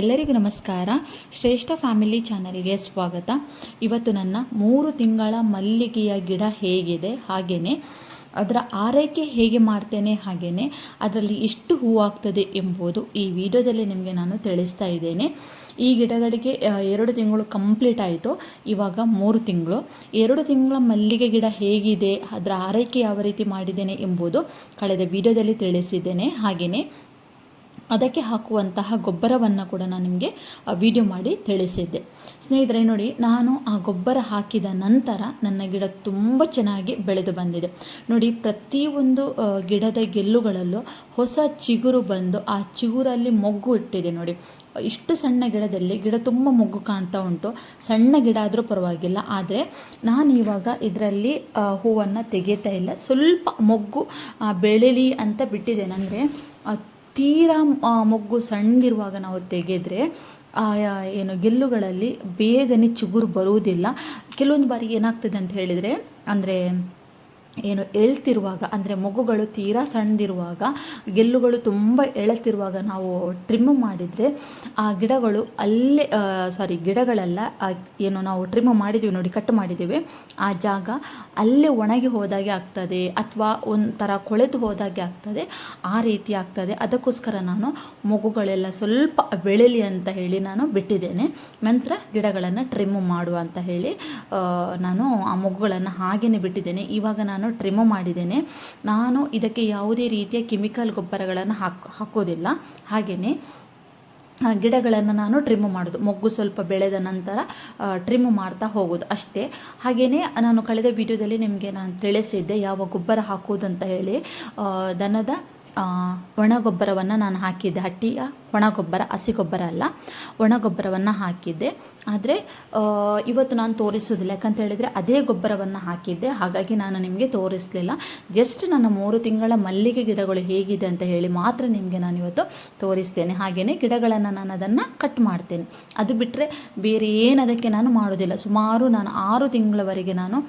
ಎಲ್ಲರಿಗೂ ನಮಸ್ಕಾರ. ಶ್ರೇಷ್ಠ ಫ್ಯಾಮಿಲಿ ಚಾನಲ್ಗೆ ಸ್ವಾಗತ. ಇವತ್ತು ನನ್ನ ಮೂರು ತಿಂಗಳ ಮಲ್ಲಿಗೆಯ ಗಿಡ ಹೇಗಿದೆ ಹಾಗೆಯೇ ಅದರ ಆರೈಕೆ ಹೇಗೆ ಮಾಡ್ತೇನೆ ಹಾಗೆಯೇ ಅದರಲ್ಲಿ ಎಷ್ಟು ಹೂವಾಗ್ತದೆ ಎಂಬುದು ಈ ವಿಡಿಯೋದಲ್ಲಿ ನಿಮಗೆ ನಾನು ತಿಳಿಸ್ತಾ ಇದ್ದೇನೆ. ಈ ಗಿಡಗಳಿಗೆ ಎರಡು ತಿಂಗಳು ಕಂಪ್ಲೀಟ್ ಆಯಿತು. ಇವಾಗ ಮೂರು ತಿಂಗಳು. ಎರಡು ತಿಂಗಳ ಮಲ್ಲಿಗೆ ಗಿಡ ಹೇಗಿದೆ, ಅದರ ಆರೈಕೆ ಯಾವ ರೀತಿ ಮಾಡಿದ್ದೇನೆ ಎಂಬುದು ಕಳೆದ ವಿಡಿಯೋದಲ್ಲಿ ತಿಳಿಸಿದ್ದೇನೆ. ಹಾಗೆಯೇ ಅದಕ್ಕೆ ಹಾಕುವಂತಹ ಗೊಬ್ಬರವನ್ನು ಕೂಡ ನಾನು ನಿಮಗೆ ವಿಡಿಯೋ ಮಾಡಿ ತಿಳಿಸಿದ್ದೆ. ಸ್ನೇಹಿತರೆ, ನೋಡಿ, ನಾನು ಆ ಗೊಬ್ಬರ ಹಾಕಿದ ನಂತರ ನನ್ನ ಗಿಡ ತುಂಬ ಚೆನ್ನಾಗಿ ಬೆಳೆದು ಬಂದಿದೆ. ನೋಡಿ ಪ್ರತಿಯೊಂದು ಗಿಡದ ಗೆಲ್ಲುಗಳಲ್ಲೂ ಹೊಸ ಚಿಗುರು ಬಂದು ಆ ಚಿಗುರಲ್ಲಿ ಮೊಗ್ಗು ಇಟ್ಟಿದೆ ನೋಡಿ. ಇಷ್ಟು ಸಣ್ಣ ಗಿಡದಲ್ಲಿ ಗಿಡ ತುಂಬ ಮೊಗ್ಗು ಕಾಣ್ತಾ ಉಂಟು. ಸಣ್ಣ ಗಿಡ ಆದರೂ ಪರವಾಗಿಲ್ಲ, ಆದರೆ ನಾನು ಇವಾಗ ಇದರಲ್ಲಿ ಹೂವನ್ನು ತೆಗಿತಾ ಇಲ್ಲ. ಸ್ವಲ್ಪ ಮೊಗ್ಗು ಬೆಳಿಲಿ ಅಂತ ಬಿಟ್ಟಿದ್ದೇನೆ ಅಂದರೆ ತೀರಾ ಮೊಗ್ಗು ಸಣ್ಣದಿರುವಾಗ ನಾವು ತೆಗೆದರೆ ಏನು ಗೆಲ್ಲುಗಳಲ್ಲಿ ಬೇಗನೆ ಚಿಗುರು ಬರುವುದಿಲ್ಲ. ಕೆಲವೊಂದು ಬಾರಿ ಏನಾಗ್ತದೆ ಅಂತ ಹೇಳಿದರೆ, ಅಂದರೆ ಏನು ಎಳ್ತಿರುವಾಗ ಅಂದರೆ ಮಗುಗಳು ತೀರಾ ಸಣ್ಣದಿರುವಾಗ, ಗೆಲ್ಲುಗಳು ತುಂಬ ಎಳತಿರುವಾಗ ನಾವು ಟ್ರಿಮ್ ಮಾಡಿದರೆ ಆ ಗಿಡಗಳು ಅಲ್ಲೇ ಸಾರಿ ಗಿಡಗಳೆಲ್ಲ ಏನು ನಾವು ಟ್ರಿಮ್ ಮಾಡಿದ್ದೀವಿ ನೋಡಿ ಕಟ್ ಮಾಡಿದ್ದೀವಿ ಆ ಜಾಗ ಅಲ್ಲೇ ಒಣಗಿ ಹೋದಾಗೆ ಆಗ್ತದೆ ಅಥವಾ ಒಂಥರ ಕೊಳೆತು ಹೋದಾಗೆ ಆಗ್ತದೆ, ಆ ರೀತಿ ಆಗ್ತದೆ. ಅದಕ್ಕೋಸ್ಕರ ನಾನು ಮಗುಗಳೆಲ್ಲ ಸ್ವಲ್ಪ ಬೆಳೆಯಲಿ ಅಂತ ಹೇಳಿ ನಾನು ಬಿಟ್ಟಿದ್ದೇನೆ. ನಂತರ ಗಿಡಗಳನ್ನು ಟ್ರಿಮ್ ಮಾಡು ಅಂತ ಹೇಳಿ ನಾನು ಆ ಮಗುಗಳನ್ನು ಹಾಗೆಯೇ ಬಿಟ್ಟಿದ್ದೇನೆ. ಇವಾಗ ನಾನು ಟ್ರಿಮ್ ಮಾಡಿದ್ದೇನೆ. ನಾನು ಇದಕ್ಕೆ ಯಾವುದೇ ರೀತಿಯ ಕೆಮಿಕಲ್ ಗೊಬ್ಬರಗಳನ್ನು ಹಾಕ್, ಹಾಕೋದಿಲ್ಲ. ಹಾಗೆಯೇ ಗಿಡಗಳನ್ನು ನಾನು ಟ್ರಿಮ್ ಮಾಡೋದು. ಮೊಗ್ಗು ಸ್ವಲ್ಪ ಬೆಳೆದ ನಂತರ ಟ್ರಿಮ್ ಮಾಡ್ತಾ ಹೋಗೋದು ಅಷ್ಟೇ. ಹಾಗೆಯೇ ನಾನು ಕಳೆದ ವಿಡಿಯೋದಲ್ಲಿ ನಿಮಗೆ ನಾನು ತಿಳಿಸಿದ್ದೆ, ಯಾವ ಗೊಬ್ಬರ ಹಾಕೋದು ಅಂತ ಹೇಳಿ. ದನದ ಒಣ ಗೊಬ್ಬರವನ್ನು ನಾನು ಹಾಕಿದ್ದೆ. ಹಟ್ಟಿಯ ಒಣ ಗೊಬ್ಬರ ಹಸಿ ಗೊಬ್ಬರ ಅಲ್ಲ ಒಣ ಗೊಬ್ಬರವನ್ನು ಹಾಕಿದ್ದೆ. ಆದರೆ ಇವತ್ತು ನಾನು ತೋರಿಸೋದಿಲ್ಲ. ಯಾಕಂತ ಹೇಳಿದರೆ ಅದೇ ಗೊಬ್ಬರವನ್ನು ಹಾಕಿದ್ದೆ. ಹಾಗಾಗಿ ನಾನು ನಿಮಗೆ ತೋರಿಸಲಿಲ್ಲ. ಜಸ್ಟ್ ನನ್ನ ಮೂರು ತಿಂಗಳ ಮಲ್ಲಿಗೆ ಗಿಡಗಳು ಹೇಗಿದೆ ಅಂತ ಹೇಳಿ ಮಾತ್ರ ನಿಮಗೆ ನಾನು ಇವತ್ತು ತೋರಿಸ್ತೇನೆ. ಹಾಗೆಯೇ ಗಿಡಗಳನ್ನು ನಾನು ಅದನ್ನು ಕಟ್ ಮಾಡ್ತೇನೆ. ಅದು ಬಿಟ್ಟರೆ ಬೇರೆ ಏನು ಅದಕ್ಕೆ ನಾನು ಮಾಡೋದಿಲ್ಲ. ಸುಮಾರು ನಾನು ಆರು ತಿಂಗಳವರೆಗೆ ನಾನು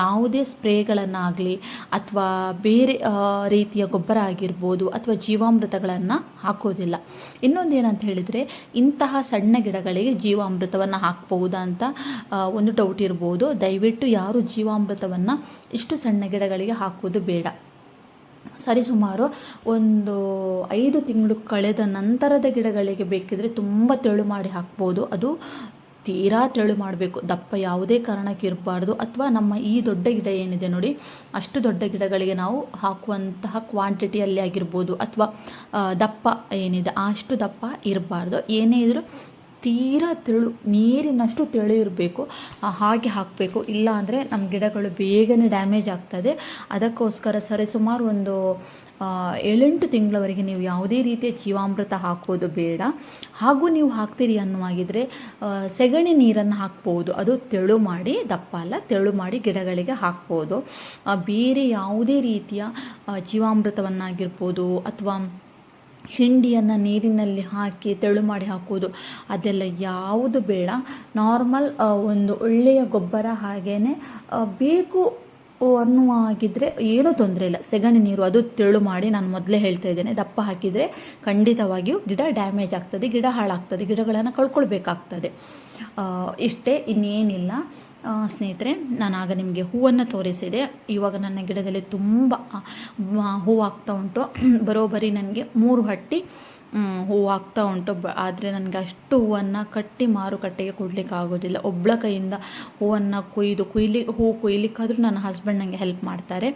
ಯಾವುದೇ ಸ್ಪ್ರೇಗಳನ್ನಾಗಲಿ ಅಥವಾ ಬೇರೆ ರೀತಿಯ ಗೊಬ್ಬರ ಆಗಿರ್ಬೋದು ಅಥವಾ ಜೀವಾಮೃತಗಳನ್ನು ಹಾಕೋದಿಲ್ಲ. ಇನ್ನೊಂದು ಏನಂತ ಹೇಳಿದರೆ, ಇಂತಹ ಸಣ್ಣ ಗಿಡಗಳಿಗೆ ಜೀವಾಮೃತವನ್ನು ಹಾಕ್ಬಹುದಾ ಅಂತ ಒಂದು ಡೌಟ್ ಇರ್ಬೋದು. ದಯವಿಟ್ಟು ಯಾರು ಜೀವಾಮೃತವನ್ನು ಇಷ್ಟು ಸಣ್ಣ ಗಿಡಗಳಿಗೆ ಹಾಕೋದು ಬೇಡ. ಸರಿಸುಮಾರು ಒಂದು ಐದು ತಿಂಗಳು ಕಳೆದ ನಂತರದ ಗಿಡಗಳಿಗೆ ಬೇಕಿದ್ರೆ ತುಂಬ ತೆಳು ಮಾಡಿ ಹಾಕ್ಬೋದು. ಅದು ತೀರಾ ತೆಳು ಮಾಡಬೇಕು. ದಪ್ಪ ಯಾವುದೇ ಕಾರಣಕ್ಕೆ ಇರಬಾರ್ದು. ಅಥವಾ ನಮ್ಮ ಈ ದೊಡ್ಡ ಗಿಡ ಏನಿದೆ ನೋಡಿ, ಅಷ್ಟು ದೊಡ್ಡ ಗಿಡಗಳಿಗೆ ನಾವು ಹಾಕುವಂತಹ ಕ್ವಾಂಟಿಟಿಯಲ್ಲಿ ಆಗಿರ್ಬೋದು. ಅಥವಾ ದಪ್ಪ ಏನಿದೆ, ಅಷ್ಟು ದಪ್ಪ ಇರಬಾರ್ದು. ಏನೇ ಇದ್ರೂ ತೀರಾ ತೆಳು ನೀರಿನಷ್ಟು ತೆಳು ಇರಬೇಕು ಹಾಗೆ ಹಾಕಬೇಕು. ಇಲ್ಲ ಅಂದರೆ ನಮ್ಮ ಗಿಡಗಳು ಬೇಗನೆ ಡ್ಯಾಮೇಜ್ ಆಗ್ತದೆ. ಅದಕ್ಕೋಸ್ಕರ ಸರಿಸುಮಾರು ಒಂದು ಏಳೆಂಟು ತಿಂಗಳವರೆಗೆ ನೀವು ಯಾವುದೇ ರೀತಿಯ ಜೀವಾಮೃತ ಹಾಕೋದು ಬೇಡ. ಹಾಗೂ ನೀವು ಹಾಕ್ತೀರಿ ಅನ್ನುವಾಗಿದ್ದರೆ ಸೆಗಣಿ ನೀರನ್ನು ಹಾಕ್ಬೋದು. ಅದು ತೆಳು ಮಾಡಿ, ದಪ್ಪ ಅಲ್ಲ, ತೆಳು ಮಾಡಿ ಗಿಡಗಳಿಗೆ ಹಾಕ್ಬೋದು. ಬೇರೆ ಯಾವುದೇ ರೀತಿಯ ಜೀವಾಮೃತವನ್ನಾಗಿರ್ಬೋದು ಅಥವಾ ಹಿಂಡಿಯನ್ನು ನೀರಿನಲ್ಲಿ ಹಾಕಿ ತೆಳು ಮಾಡಿ ಹಾಕೋದು ಅದೆಲ್ಲ ಯಾವುದು ಬೇಡ. ನಾರ್ಮಲ್ ಒಂದು ಒಳ್ಳೆಯ ಗೊಬ್ಬರ ಹಾಗೆಯೇ ಬೇಕು ಅನ್ನುವಾಗಿದ್ದರೆ ಏನೂ ತೊಂದರೆ ಇಲ್ಲ. ಸೆಗಣಿ ನೀರು ಅದು ತೆಳು ಮಾಡಿ ನಾನು ಮೊದಲೇ ಹೇಳ್ತಾ ಇದ್ದೇನೆ. ದಪ್ಪ ಹಾಕಿದರೆ ಖಂಡಿತವಾಗಿಯೂ ಗಿಡ ಡ್ಯಾಮೇಜ್ ಆಗ್ತದೆ, ಗಿಡ ಹಾಳಾಗ್ತದೆ, ಗಿಡಗಳನ್ನು ಕಳ್ಕೊಳ್ಬೇಕಾಗ್ತದೆ. ಇಷ್ಟೇ ಇನ್ನೇನಿಲ್ಲ. ಸ್ನೇಹಿತರೆ ನಾನು ಆಗ ನಿಮಗೆ ಹೂವನ್ನು ತೋರಿಸಿದೆ. ಇವಾಗ ನನ್ನ ಗಿಡದಲ್ಲಿ ತುಂಬ ಹೂವು ಆಗ್ತಾ ಉಂಟು. ಬರೋಬ್ಬರಿ ನನಗೆ ಮೂರು ಹಟ್ಟಿ. ಹೂವು ಆಗ್ತಾ ಉಂಟು. ಬ ಆದರೆ ನನಗೆ ಅಷ್ಟು ಹೂವನ್ನು ಕಟ್ಟಿ ಮಾರುಕಟ್ಟೆಗೆ ಕೊಡಲಿಕ್ಕೆ ಆಗೋದಿಲ್ಲ. ಒಬ್ಬಳ ಕೈಯಿಂದ ಹೂವನ್ನು ಕೊಯ್ದು, ಕೊಯ್ಲಿ, ಹೂ ಕೊಯ್ಲಿಕ್ಕಾದರೂ ನನ್ನ ಹಸ್ಬೆಂಡ್ ನನಗೆ ಹೆಲ್ಪ್ ಮಾಡ್ತಾರೆ.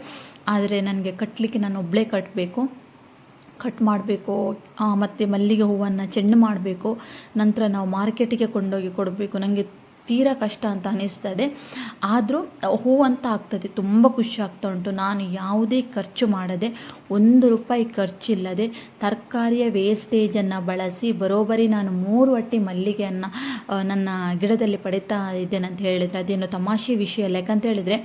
ಆದರೆ ನನಗೆ ಕಟ್ಟಲಿಕ್ಕೆ ನಾನು ಒಬ್ಬಳೇ ಕಟ್ಟಬೇಕು ಕಟ್ ಮಾಡಬೇಕು ಮತ್ತು ಮಲ್ಲಿಗೆ ಹೂವನ್ನು ಚೆಂಡು ಮಾಡಬೇಕು. ನಂತರ ನಾವು ಮಾರ್ಕೆಟಿಗೆ ಕೊಂಡೋಗಿ ಕೊಡಬೇಕು. ನನಗೆ ತೀರಾ ಕಷ್ಟ ಅಂತ ಅನಿಸ್ತದೆ. ಆದರೂ ಹೂ ಅಂತ ಆಗ್ತದೆ. ತುಂಬ ಖುಷಿ ಆಗ್ತಾ ಉಂಟು. ನಾನು ಯಾವುದೇ ಖರ್ಚು ಮಾಡದೆ ಒಂದು ರೂಪಾಯಿ ಖರ್ಚಿಲ್ಲದೆ ತರಕಾರಿಯ ವೇಸ್ಟೇಜನ್ನು ಬಳಸಿ ಬರೋಬ್ಬರಿ ನಾನು ಮೂರು ಅಟ್ಟಿ ಮಲ್ಲಿಗೆಯನ್ನು ನನ್ನ ಗಿಡದಲ್ಲಿ ಪಡಿತಾ ಇದ್ದೇನೆ ಅಂತ ಹೇಳಿದರೆ, ಅದೇನು ತಮಾಷೆ ವಿಷಯ ಅಲ್ಲ. ಯಾಕಂತ ಹೇಳಿದರೆ,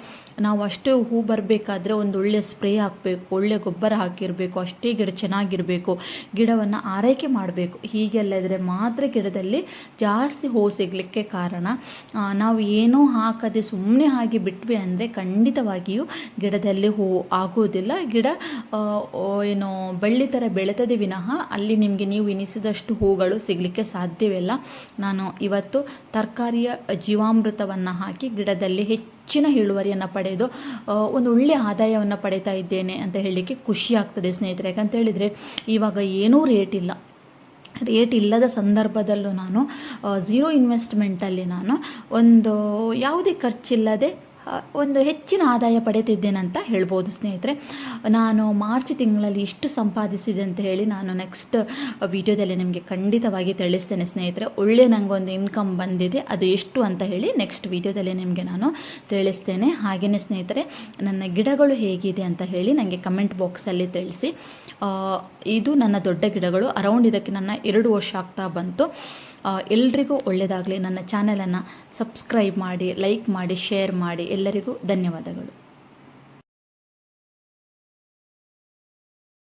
ನಾವು ಅಷ್ಟು ಹೂ ಬರಬೇಕಾದ್ರೆ ಒಂದು ಒಳ್ಳೆ ಸ್ಪ್ರೇ ಹಾಕಬೇಕು, ಒಳ್ಳೆ ಗೊಬ್ಬರ ಹಾಕಿರಬೇಕು, ಅಷ್ಟೇ ಗಿಡ ಚೆನ್ನಾಗಿರಬೇಕು, ಗಿಡವನ್ನು ಆರೈಕೆ ಮಾಡಬೇಕು. ಹೀಗೆಲ್ಲ ಇದ್ದರೆ ಮಾತ್ರ ಗಿಡದಲ್ಲಿ ಜಾಸ್ತಿ ಹೂ ಸಿಗಲಿಕ್ಕೆ ಕಾರಣ ನಾವು ಏನೂ ಹಾಕದೆ ಸುಮ್ಮನೆ ಹಾಗೆ ಬಿಟ್ವಿ ಅಂದರೆ ಖಂಡಿತವಾಗಿಯೂ ಗಿಡದಲ್ಲಿ ಹೂ ಆಗೋದಿಲ್ಲ. ಗಿಡ ಏನು ಬಳ್ಳಿ ಥರ ಬೆಳೆತದೆ ವಿನಃ ಅಲ್ಲಿ ನಿಮಗೆ ನೀವು ಎನಿಸಿದಷ್ಟು ಹೂಗಳು ಸಿಗಲಿಕ್ಕೆ ಸಾಧ್ಯವಿಲ್ಲ. ನಾನು ಇವತ್ತು ತರಕಾರಿಯ ಜೀವಾಮೃತವನ್ನು ಹಾಕಿ ಗಿಡದಲ್ಲಿ ಹೆಚ್ಚಿನ ಇಳುವರಿಯನ್ನು ಪಡೆದು ಒಂದು ಒಳ್ಳೆಯ ಆದಾಯವನ್ನು ಪಡೀತಾ ಇದ್ದೇನೆ ಅಂತ ಹೇಳಲಿಕ್ಕೆ ಖುಷಿ ಆಗ್ತದೆ ಸ್ನೇಹಿತರೆ. ಯಾಕಂತ ಹೇಳಿದರೆ ಇವಾಗ ಏನೂ ರೇಟ್ ಇಲ್ಲ. ರೇಟ್ ಇಲ್ಲದ ಸಂದರ್ಭದಲ್ಲೂ ನಾನು ಝೀರೋ ಇನ್ವೆಸ್ಟ್ಮೆಂಟಲ್ಲಿ ನಾನು ಒಂದು ಯಾವುದೇ ಖರ್ಚಿಲ್ಲದೆ ಒಂದು ಹೆಚ್ಚಿನ ಆದಾಯ ಪಡೆತಿದ್ದೇನೆ ಅಂತ ಹೇಳ್ಬೋದು ಸ್ನೇಹಿತರೆ. ನಾನು ಮಾರ್ಚ್ ತಿಂಗಳಲ್ಲಿ ಇಷ್ಟು ಸಂಪಾದಿಸಿದೆ ಅಂತ ಹೇಳಿ ನಾನು ನೆಕ್ಸ್ಟ್ ವಿಡಿಯೋದಲ್ಲಿ ನಿಮಗೆ ಖಂಡಿತವಾಗಿ ತಿಳಿಸ್ತೇನೆ ಸ್ನೇಹಿತರೆ. ಒಳ್ಳೆ ನನಗೊಂದು ಇನ್ಕಮ್ ಬಂದಿದೆ, ಅದು ಎಷ್ಟು ಅಂತ ಹೇಳಿ ನೆಕ್ಸ್ಟ್ ವಿಡಿಯೋದಲ್ಲಿ ನಿಮಗೆ ನಾನು ತಿಳಿಸ್ತೇನೆ. ಹಾಗೆಯೇ ಸ್ನೇಹಿತರೆ, ನನ್ನ ಗಿಡಗಳು ಹೇಗಿದೆ ಅಂತ ಹೇಳಿ ನನಗೆ ಕಮೆಂಟ್ ಬಾಕ್ಸಲ್ಲಿ ತಿಳಿಸಿ. ಇದು ನನ್ನ ದೊಡ್ಡ ಗಿಡಗಳು. ಅರೌಂಡ್ ಇದಕ್ಕೆ ನನ್ನ ಎರಡು ವರ್ಷ ಆಗ್ತಾ ಬಂತು. ಎಲ್ರಿಗೂ ಒಳ್ಳೆಯದಾಗಲಿ ನನ್ನ ಚಾನೆಲನ್ನು ಸಬ್ಸ್ಕ್ರೈಬ್ ಮಾಡಿ ಲೈಕ್ ಮಾಡಿ ಶೇರ್ ಮಾಡಿ. ಎಲ್ಲರಿಗೂ ಧನ್ಯವಾದಗಳು.